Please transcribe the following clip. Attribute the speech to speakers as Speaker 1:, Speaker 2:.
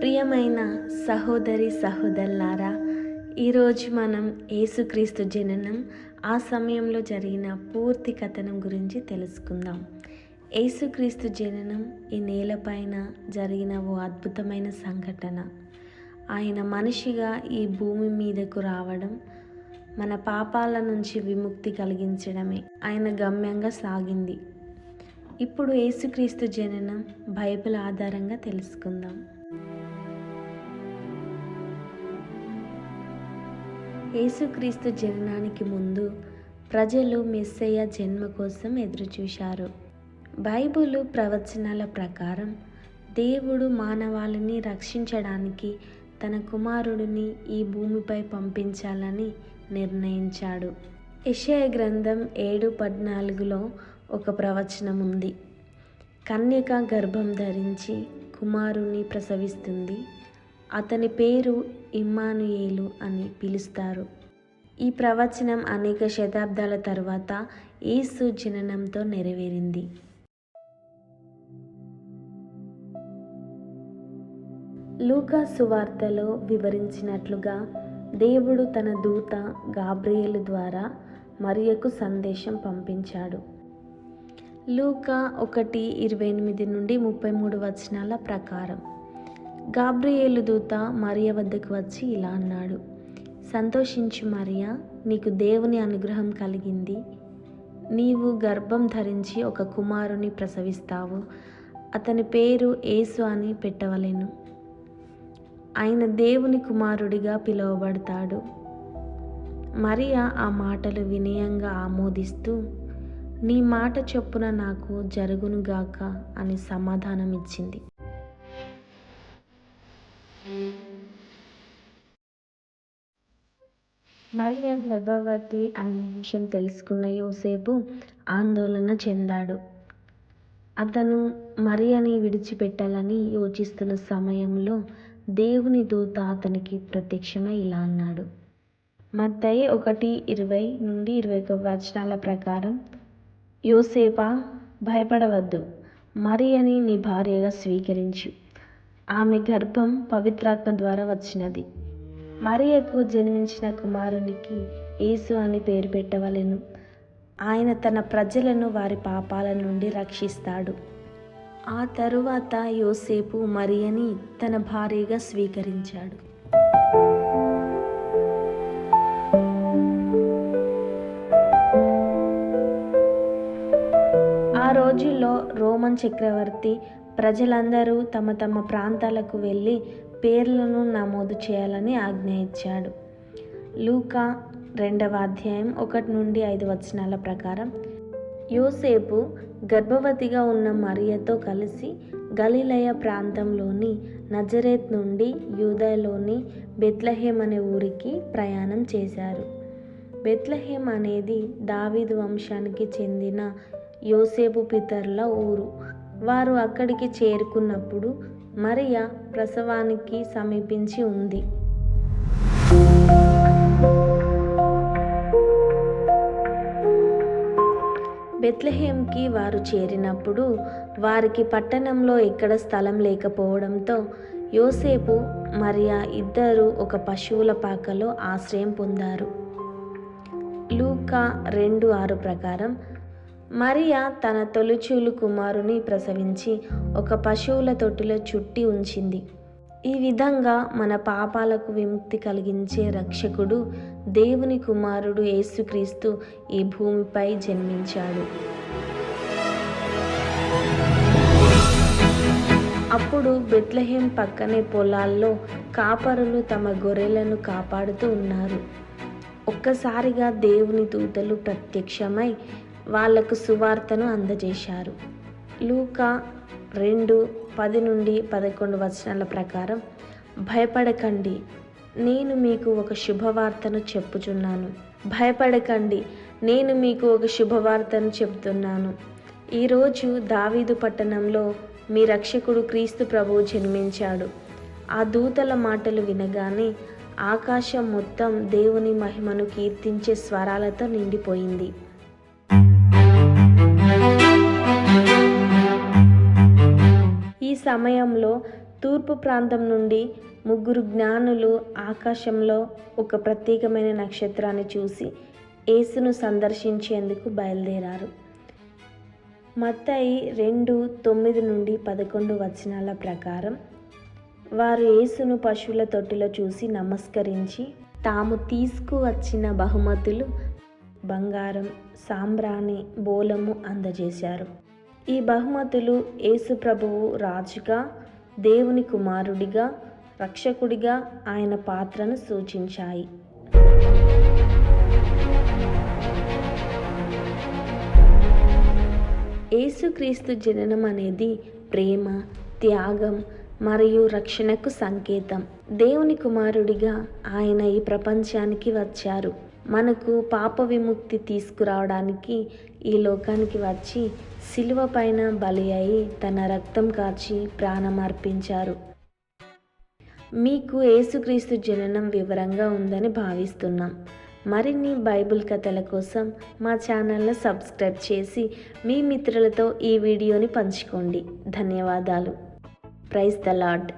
Speaker 1: ప్రియమైన సహోదరి సహోదరులారా ఈరోజు మనం యేసుక్రీస్తు జననం ఆ సమయంలో జరిగిన పూర్తి కథనం గురించి తెలుసుకుందాం. యేసుక్రీస్తు జననం ఈ నేలపైన జరిగిన ఓ అద్భుతమైన సంఘటన. ఆయన మనిషిగా ఈ భూమి మీదకు రావడం మన పాపాల నుంచి విముక్తి కలిగించడమే. ఆయన గమ్యంగా సాగింది. ఇప్పుడు యేసుక్రీస్తు జననం బైబిల్ ఆధారంగా తెలుసుకుందాం. యేసుక్రీస్తు జననానికి ముందు ప్రజలు మెస్సయ్య జన్మ కోసం ఎదురుచూశారు. బైబిలు ప్రవచనాల ప్రకారం దేవుడు మానవాళిని రక్షించడానికి తన కుమారుడిని ఈ భూమిపై పంపించాలని నిర్ణయించాడు. యషయ గ్రంథం ఏడు పద్నాలుగులో ఒక ప్రవచనం ఉంది. కన్యక గర్భం ధరించి కుమారుని ప్రసవిస్తుంది. అతని పేరు ఇమ్మానుయేలు అని పిలుస్తారు. ఈ ప్రవచనం అనేక శతాబ్దాల తర్వాత ఏసు జననంతో నెరవేరింది. లూకా సువార్తలో వివరించినట్లుగా దేవుడు తన దూత గాబ్రియేలు ద్వారా మరియకు సందేశం పంపించాడు. లూకా ఒకటి ఇరవై ఎనిమిది నుండి ముప్పై మూడు వచనాల ప్రకారం గాబ్రియేలు దూత మరియ వద్దకు వచ్చి ఇలా అన్నాడు. సంతోషించు మరియా నీకు దేవుని అనుగ్రహం కలిగింది. నీవు గర్భం ధరించి ఒక కుమారుని ప్రసవిస్తావు. అతని పేరు యేసు అని పెట్టవలెను. ఆయన దేవుని కుమారుడిగా పిలువబడతాడు. మరియా ఆ మాటలు వినయంగా ఆమోదిస్తూ నీ మాట చొప్పున నాకు జరుగునుగాక అని సమాధానం ఇచ్చింది మరియ గర్భవతి అనే విషయం తెలుసుకున్న యోసేపు ఆందోళన చెందాడు. అతను మరియని విడిచిపెట్టాలని యోచిస్తున్న సమయంలో దేవుని దూత అతనికి ప్రత్యక్షమై ఇలా అన్నాడు. మత్తయి ఒకటి ఇరవై నుండి ఇరవై ఒక వచనాల ప్రకారం యోసేప భయపడవద్దు. మరియని నీ భార్యగా స్వీకరించు. ఆమె గర్భం పవిత్రాత్మ ద్వారా వచ్చినది. మరియకు జన్మించిన కుమారునికి యేసు అని పేరు పెట్టవలెను. ఆయన తన ప్రజలను వారి పాపాల నుండి రక్షిస్తాడు. ఆ తరువాత యోసేపు మరియని తన భార్యగా స్వీకరించాడు. ఆ రోజుల్లో రోమన్ చక్రవర్తి ప్రజలందరూ తమ తమ ప్రాంతాలకు వెళ్ళి పేర్లను నమోదు చేయాలని ఆజ్ఞ ఇచ్చాడు. లూకా రెండవ అధ్యాయం ఒకటి నుండి ఐదు వచనాల ప్రకారం యోసేపు గర్భవతిగా ఉన్న మరియతో కలిసి గలిలయ ప్రాంతంలోని నజరేత్ నుండి యూదయలోని బెత్లహేమ్ అనే ఊరికి ప్రయాణం చేశారు. బెత్లహేమ్ అనేది దావీదు వంశానికి చెందిన యోసేపు పితరుల ఊరు. వారు అక్కడికి చేరుకున్నప్పుడు మరియా ప్రసవానికి సమీపించి ఉంది. బెత్లహేమ్కి వారు చేరినప్పుడు వారికి పట్టణంలో ఎక్కడ స్థలం లేకపోవడంతో యోసేపు మరియా ఇద్దరు ఒక పశువుల పాకలో ఆశ్రయం పొందారు. లూకా రెండు ఆరు ప్రకారం మరియా తన తొలిచూలు కుమారుని ప్రసవించి ఒక పశువుల తొట్టిలో చుట్టి ఉంచింది. ఈ విధంగా మన పాపాలకు విముక్తి కలిగించే రక్షకుడు దేవుని కుమారుడు యేసుక్రీస్తు ఈ భూమిపై జన్మించాడు. అప్పుడు బెత్లహేం పక్కనే పొలాల్లో కాపరులు తమ గొర్రెలను కాపాడుతూ ఉన్నారు. ఒక్కసారిగా దేవుని దూతలు ప్రత్యక్షమై వాళ్ళకు సువార్తను అందజేశారు. లూకా రెండు పది నుండి పదకొండు వచనాల ప్రకారం భయపడకండి నేను మీకు ఒక శుభవార్తను చెప్పుచున్నాను. భయపడకండి నేను మీకు ఒక శుభవార్తను చెబుతున్నాను ఈరోజు దావీదు పట్టణంలో మీ రక్షకుడు క్రీస్తు ప్రభువు జన్మించాడు. ఆ దూతల మాటలు వినగానే ఆకాశం మొత్తం దేవుని మహిమను కీర్తించే స్వరాలతో నిండిపోయింది. సమయంలో తూర్పు ప్రాంతం నుండి ముగ్గురు జ్ఞానులు ఆకాశంలో ఒక ప్రత్యేకమైన నక్షత్రాన్ని చూసి యేసును సందర్శించేందుకు బయలుదేరారు. మత్తయి రెండు తొమ్మిది నుండి పదకొండు వచనాల ప్రకారం వారు యేసును పశువుల తొట్టిలో చూసి నమస్కరించి తాము తీసుకువచ్చిన బహుమతులు బంగారం సాంబ్రాణి బోలము అందజేశారు. ఈ బహుమతులు యేసు ప్రభువు రాజుగా దేవుని కుమారుడిగా రక్షకుడిగా ఆయన పాత్రను సూచించాయి. యేసుక్రీస్తు జననం అనేది ప్రేమ త్యాగం మరియు రక్షణకు సంకేతం. దేవుని కుమారుడిగా ఆయన ఈ ప్రపంచానికి వచ్చారు. మనకు పాప విముక్తి తీసుకురావడానికి ఈ లోకానికి వచ్చి శిలువ పైన బలి అయి తన రక్తం కాచి ప్రాణం అర్పించారు. మీకు యేసుక్రీస్తు జననం వివరంగా ఉందని భావిస్తున్నాం. మరిన్ని బైబిల్ కథల కోసం మా ఛానల్ను సబ్స్క్రైబ్ చేసి మీ మిత్రులతో ఈ వీడియోని పంచుకోండి. ధన్యవాదాలు. Praise the lord